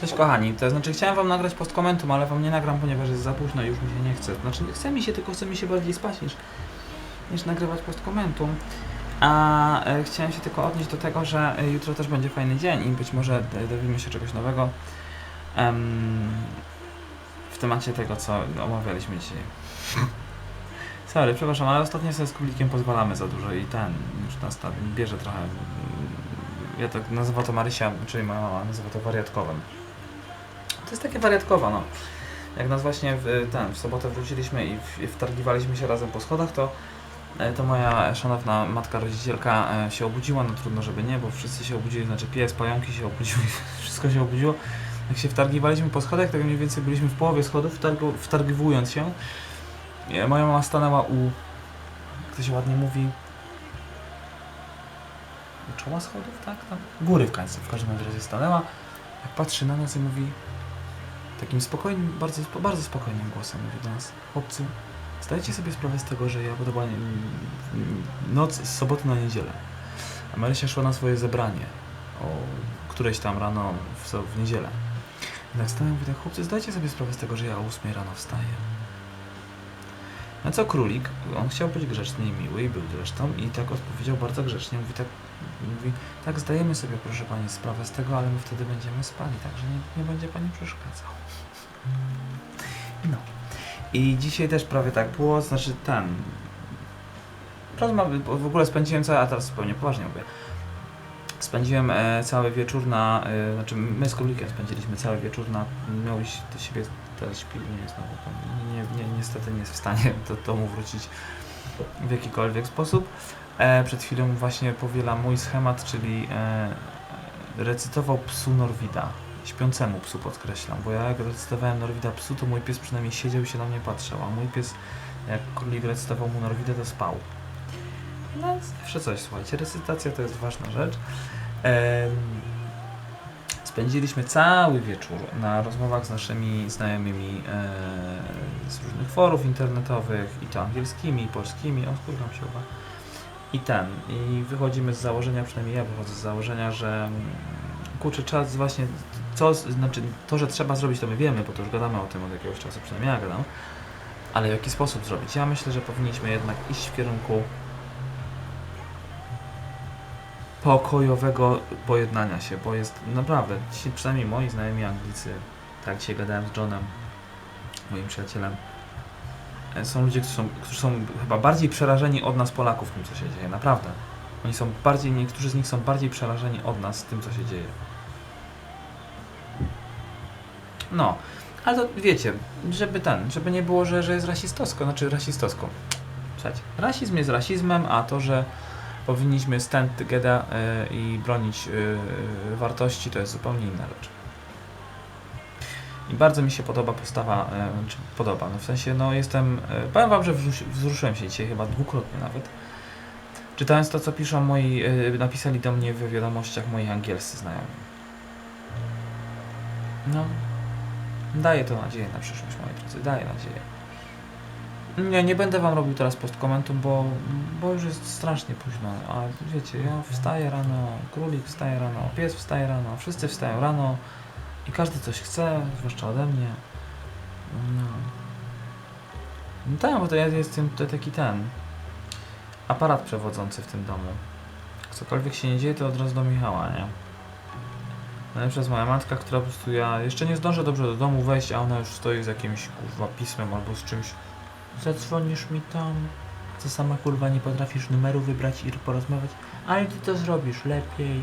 Cześć kochani, to znaczy chciałem wam nagrać postkomentum, ale wam nie nagram, ponieważ jest za późno i już mi się nie chce. Znaczy nie chce mi się, tylko chce mi się bardziej spać niż, niż nagrywać postkomentum. A e, chciałem się tylko odnieść do tego, że e, jutro też będzie fajny dzień i być może dowiemy się czegoś nowego em, w temacie tego, co omawialiśmy dzisiaj. Sorry, przepraszam, ale ostatnio sobie z Kublikiem pozwalamy za dużo i ten już nas tam bierze trochę. mm, Ja tak nazywa to Marysia, czyli moja mama, nazywa to wariatkowym. To jest takie wariatkowa, no. Jak nas właśnie w, ten, w sobotę wróciliśmy i w, wtargiwaliśmy się razem po schodach, to, e, to moja szanowna matka rodzicielka e, się obudziła, no trudno, żeby nie, bo wszyscy się obudzili, znaczy pies, pająki się obudziły, wszystko się obudziło. Jak się wtargiwaliśmy po schodach, tak mniej więcej byliśmy w połowie schodów, wtargu, wtargiwując się. Moja mama stanęła u, jak to się ładnie mówi, u czoła schodów, tak? Tam? Góry w końcu, w każdym razie stanęła. Jak patrzy na nas i mówi takim spokojnym, bardzo, bardzo spokojnym głosem mówi do nas, chłopcy, zdajcie sobie sprawę z tego, że ja bo to była noc z soboty na niedzielę. A Marysia szła na swoje zebranie o którejś tam rano w, w niedzielę. I tak stanę i tak, chłopcy, zdajcie sobie sprawę z tego, że ja o 8 rano wstaję. Na co królik, on chciał być grzeczny i miły i był zresztą i tak odpowiedział bardzo grzecznie, mówi tak, mówi, tak zdajemy sobie proszę Pani sprawę z tego, ale my wtedy będziemy spali, także nie, nie będzie Pani przeszkadzał. No. I dzisiaj też prawie tak było, znaczy ten... Rozmawiam, w ogóle spędziłem cały, a teraz zupełnie poważnie mówię, spędziłem e, cały wieczór na, e, znaczy my z królikiem spędziliśmy cały wieczór na, miał iść do siebie, teraz śpi, nie jest znowu, nie, nie, niestety nie jest w stanie do domu wrócić w jakikolwiek sposób. E, przed chwilą właśnie powiela mój schemat, czyli e, recytował psu Norwida. Śpiącemu psu podkreślam, bo ja jak recytowałem Norwida psu, to mój pies przynajmniej siedział i się na mnie patrzył, a mój pies, jak królik recytował mu Norwida, to spał. No, zawsze coś, słuchajcie, recytacja to jest ważna rzecz. Em, spędziliśmy cały wieczór na rozmowach z naszymi znajomymi e, z różnych forów internetowych, i to angielskimi, i polskimi, o, skurwam się uwa. I ten, i wychodzimy z założenia, przynajmniej ja wychodzę z założenia, że mm, kurczę, czas właśnie, co, znaczy to, że trzeba zrobić, to my wiemy, bo to już gadamy o tym od jakiegoś czasu, przynajmniej ja gadam, ale w jaki sposób zrobić? Ja myślę, że powinniśmy jednak iść w kierunku pokojowego pojednania się, bo jest naprawdę, dzisiaj przynajmniej moi znajomi Anglicy, tak dzisiaj gadałem z Johnem, moim przyjacielem, są ludzie, którzy są, którzy są chyba bardziej przerażeni od nas Polaków tym, co się dzieje, naprawdę. Oni są bardziej, niektórzy z nich są bardziej przerażeni od nas tym, co się dzieje. No, ale to wiecie, żeby ten, żeby nie było, że, że jest rasistowsko, znaczy rasistowsko. Słuchajcie, rasizm jest rasizmem, a to, że powinniśmy stand together e, i bronić e, wartości, to jest zupełnie inna rzecz. I bardzo mi się podoba postawa, e, czy podoba, no w sensie, no jestem, e, powiem wam, że wzruszy, wzruszyłem się dzisiaj chyba dwukrotnie nawet, czytając to, co piszą moi, e, napisali do mnie w wiadomościach moi angielscy znajomi. No, daje to nadzieję na przyszłość, moi drodzy, daje nadzieję. Nie, nie będę wam robił teraz postkomentum, bo, bo już jest strasznie późno. A wiecie, ja wstaję rano, królik wstaje rano, pies wstaje rano, wszyscy wstają rano i każdy coś chce, zwłaszcza ode mnie. No. No tak, bo to ja jestem to taki ten aparat przewodzący w tym domu. Cokolwiek się nie dzieje, to od razu do Michała, nie? Najlepsza jest moja matka, która po prostu ja jeszcze nie zdążę dobrze do domu wejść, a ona już stoi z jakimś kurwa pismem albo z czymś Zadzwonisz mi tam, co sama kurwa nie potrafisz numeru wybrać i porozmawiać, ale ty to zrobisz lepiej.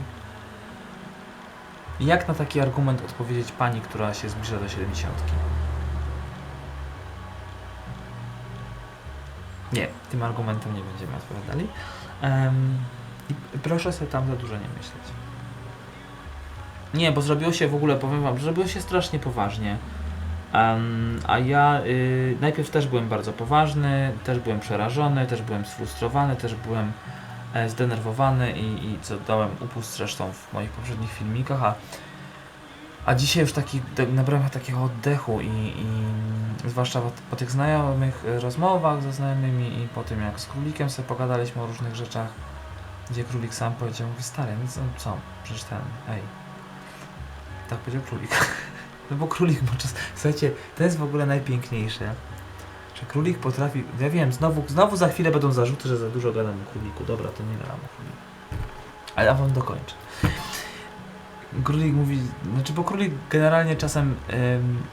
Jak na taki argument odpowiedzieć pani, która się zbliża do 70? Nie, tym argumentem nie będziemy odpowiadali. I proszę sobie tam za dużo nie myśleć. Nie, bo zrobiło się w ogóle, powiem wam, zrobiło się strasznie poważnie. Em, a ja y, najpierw też byłem bardzo poważny, też byłem przerażony, też byłem sfrustrowany, też byłem zdenerwowany i, i co dałem upust zresztą w moich poprzednich filmikach, a, a dzisiaj już taki, tak nabrałem takiego oddechu i, i zwłaszcza po, po tych znajomych e, rozmowach ze znajomymi i po tym jak z królikiem sobie pogadaliśmy o różnych rzeczach, gdzie królik sam powiedział, mówi stary, no co, przecież ten, ej, Tak powiedział królik. No bo królik ma czas. Słuchajcie, to jest w ogóle najpiękniejsze. Że królik potrafi. Ja wiem, znowu, znowu za chwilę będą zarzuty, że za dużo gadam o króliku. Dobra, to nie gadam o króliku. Ale ja wam dokończę. Królik mówi. Znaczy, bo królik generalnie czasem. em,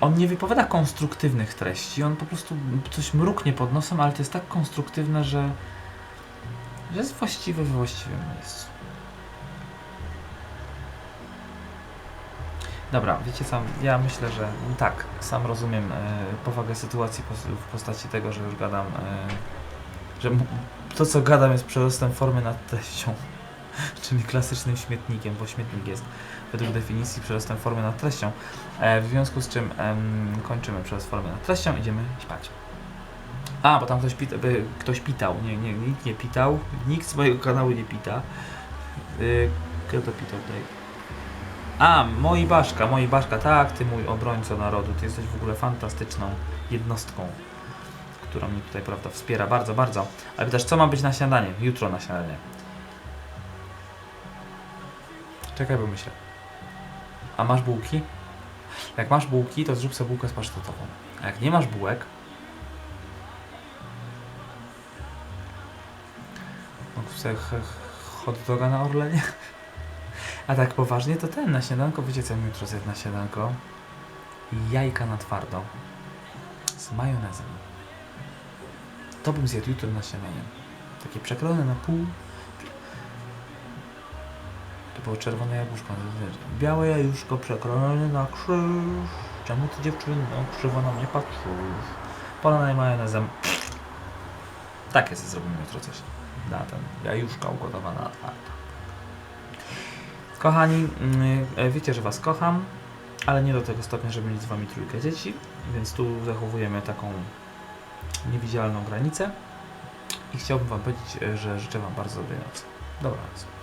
on nie wypowiada konstruktywnych treści, on po prostu coś mruknie pod nosem, ale to jest tak konstruktywne, że, że jest właściwy we właściwym miejscu. Dobra, wiecie sam, ja myślę, że tak, sam rozumiem e, powagę sytuacji w postaci tego, że już gadam, e, że to co gadam jest przerostem formy nad treścią, czyli klasycznym śmietnikiem, bo śmietnik jest według definicji przerostem formy nad treścią, e, w związku z czym em, kończymy przez formę nad treścią, idziemy spać. A, bo tam ktoś, pita, by, ktoś pitał, nie, nie, nikt nie pitał, nikt z mojego kanału nie pita. Y, kto to pitał tutaj? A, moi Baszka, moi Baszka, tak, ty mój obrońco narodu, ty jesteś w ogóle fantastyczną jednostką, która mnie tutaj, prawda, wspiera bardzo, bardzo. Ale pytasz, co ma być na śniadanie? Jutro na śniadanie. Czekaj, bo myślę. A masz bułki? Jak masz bułki, to zrób sobie bułkę z pasztetową. A jak nie masz bułek, no sobie hot doga na Orlenie. A tak poważnie, to ten na śniadanko, wiecie co jutro zjadł na śniadanko? Jajka na twardo. Z majonezem. To bym zjadł jutro na śniadanie. Takie przekrojone na pół. To było czerwone jabłuszko. no Białe jajuszko przekrojone na krzyż. Czemu ty dziewczyno krzywo na mnie patrzysz? Polane majonezem. Takie sobie zrobimy jutro coś. Na ten jajuszka ugotowana na twardo. Kochani, mm, e, wiecie, że Was kocham, ale nie do tego stopnia, żeby mieć z Wami trójkę dzieci, więc tu zachowujemy taką niewidzialną granicę i chciałbym Wam powiedzieć, e, że życzę Wam bardzo dobrej nocy. Dobranoc.